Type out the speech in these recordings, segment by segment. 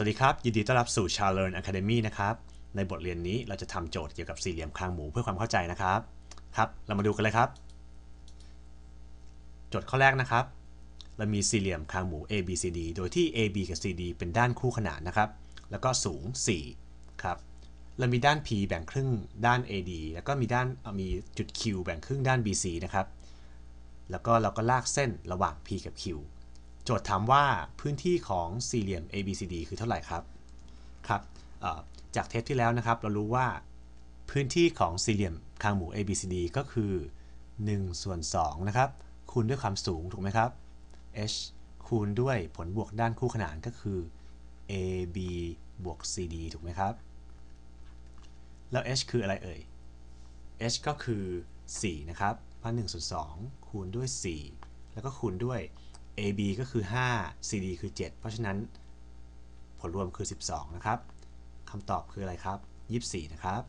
สวัสดีครับ ยินดีต้อนรับสู่ c h a l e a r n Academy นะครับ ในบทเรียนนี้เราจะทำโจทย์เกี่ยวกับสี่เหลี่ยมคางหมูเพื่อความเข้าใจนะครับ ครับ เรามาดูกันเลยครับ โจทย์ข้อแรกนะครับ เรามีสี่เหลี่ยมคางหมู A B C D โดยที่ A B กับ C D เป็นด้านคู่ขนานนะครับ แล้วก็สูง 4 ครับ เรามีด้าน P แบ่งครึ่งด้าน AD แล้วก็มีด้านมีจุด Q แบ่งครึ่งด้าน BC นะครับ แล้วก็เราก็ลากเส้นระหว่าง P กับ Q โจทย์ถามว่าพื้นที่ของสี่เหลี่ยม ABCD คือเท่าไหร่ครับครับจากเทปที่แล้วนะครับ เรารู้ว่าพื้นที่ของสี่เหลี่ยมคางหมู ABCD ก็คือ1ส่วน2นะครับคูณด้วยความสูงถูกไหมครับ h คูณด้วยผลบวกด้านคู่ขนานก็คือ AB บวก CD ถูกไหมครับ แล้ว h คืออะไรเอ่ย h ก็คือ 4 นะครับพัน1ส่วน2คูณด้วย 4 แล้วก็คูณด้วย AB ก็คือ 5 CD คือ 7 เพราะฉะนั้นผลรวมคือ 12 นะครับคำตอบคืออะไรครับ 24 นะครับ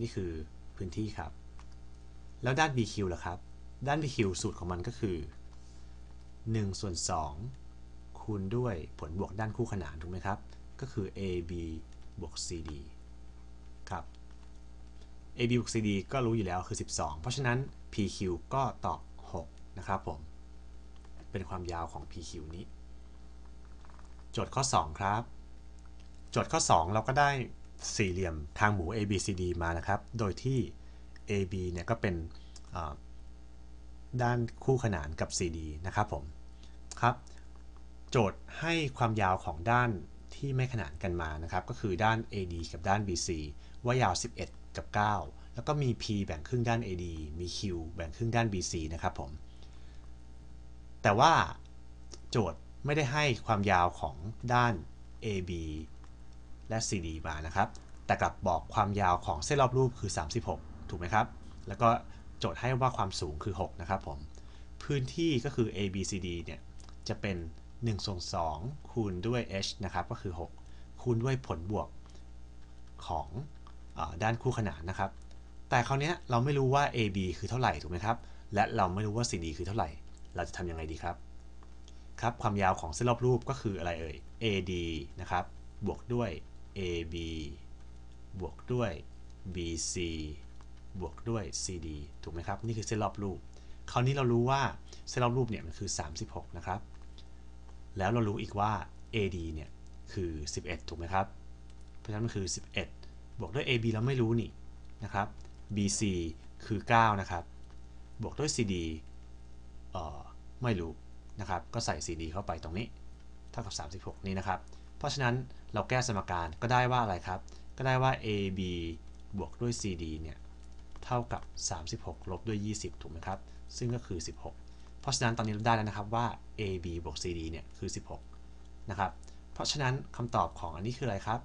นี่คือพื้นที่ครับ แล้วด้าน BQ ล่ะครับ ด้าน BQ สูตรของมันก็คือ1ส่วน2คูณด้วยผลบวกด้านคู่ขนานถูกไหมครับ ก็คือ AB บวก CD ครับ AB บวก CD ก็รู้อยู่แล้วคือ 12 เพราะฉะนั้น PQ ก็ตอบ นะครับผม เป็นความยาวของ PQ นี้ โจทย์ข้อ 2 ครับ โจทย์ข้อ 2 เราก็ได้สี่เหลี่ยมทางหมู ABCD มานะครับ โดยที่ AB เนี่ยก็เป็นด้านคู่ขนานกับ CD นะครับผมครับ โจทย์ให้ความยาวของด้านที่ไม่ขนานกันมานะครับ ก็คือด้าน AD กับด้าน BC ว่ายาว 11 กับ 9 แล้วก็มี P แบ่งครึ่งด้าน AD มี Q แบ่งครึ่งด้าน BC นะครับผม แต่ว่าโจทย์ไม่ได้ให้ความยาวของด้าน AB และ CD มานะครับ แต่กลับบอกความยาวของเส้นรอบรูปคือ 36 ถูกไหมครับ แล้วก็โจทย์ให้ว่าความสูงคือ 6 นะครับผม พื้นที่ก็คือ ABCD เนี่ย จะเป็น1ส่วน2คูณด้วย h นะครับ ก็คือ 6 คูณด้วยผลบวกของอด้านคู่ขนานนะครับ แต่คราวนี้เราไม่รู้ว่า AB คือเท่าไหร่ถูกไหมครับ และเราไม่รู้ว่า CD คือเท่าไหร่ เราจะทำยังไงดีครับ ครับ ความยาวของเส้นรอบรูปก็คืออะไรเอ่ย AD นะครับ บวกด้วย AB บวกด้วย BC บวกด้วย CD ถูกไหมครับ นี่คือเส้นรอบรูป คราวนี้เรารู้ว่าเส้นรอบรูปเนี่ยมันคือ 36 นะครับ แล้วเรารู้อีกว่า AD เนี่ยคือ 11 ถูกไหมครับ เพราะฉะนั้นมันคือ 11 บวกด้วย AB เราไม่รู้นี่นะครับ BC คือ 9 นะครับ บวกด้วย CD ไม่รู้นะครับ ก็ใส่ CD เข้าไปตรงนี้เท่ากับ 36 นี้นะครับ เพราะฉะนั้นเราแก้สมการก็ได้ว่าอะไรครับ ก็ได้ว่า AB บวกด้วย CD เนี่ยเท่ากับ 36 ลบด้วย 20 ถูกไหมครับ ซึ่งก็คือ 16 เพราะฉะนั้นตอนนี้เราได้แล้วนะครับว่า AB บวก CD เนี่ยคือ 16 นะครับ เพราะฉะนั้นคำตอบของอันนี้คืออะไรครับ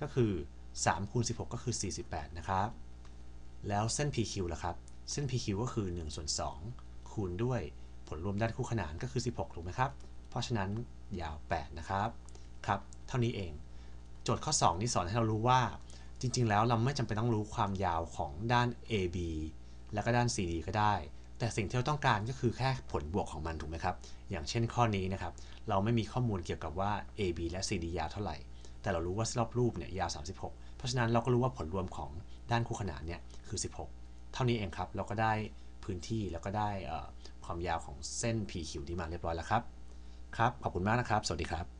ก็คือ3คูณ16 ก็คือ 48 นะครับ แล้วเส้น PQ ล่ะครับ เส้น PQ ก็คือ1ส่วน2 คูณด้วยผลรวมด้านคู่ขนานก็คือ 16 ถูกไหมครับ เพราะฉะนั้นยาว 8 นะครับ ครับ เท่านี้เอง โจทย์ข้อ 2 นี้สอนให้เรารู้ว่า จริง ๆ แล้วเราไม่จำเป็นต้องรู้ความยาวของด้าน AB แล้วก็ด้าน CD ก็ได้ แต่สิ่งที่เราต้องการก็คือแค่ผลบวกของมันถูกไหมครับ อย่างเช่นข้อนี้นะครับ เราไม่มีข้อมูลเกี่ยวกับว่า AB และ CD ยาวเท่าไหร่ แต่เรารู้ว่ารอบรูปเนี่ยยาว 36 เพราะฉะนั้นเราก็รู้ว่าผลรวมของด้านคู่ขนานเนี่ยคือ 16 เท่านี้เองครับ เราก็ได้ พื้นที่แล้วก็ได้ความยาวของเส้น PQ ที่มาเรียบร้อยแล้วครับ ครับ ขอบคุณมากนะครับ สวัสดีครับ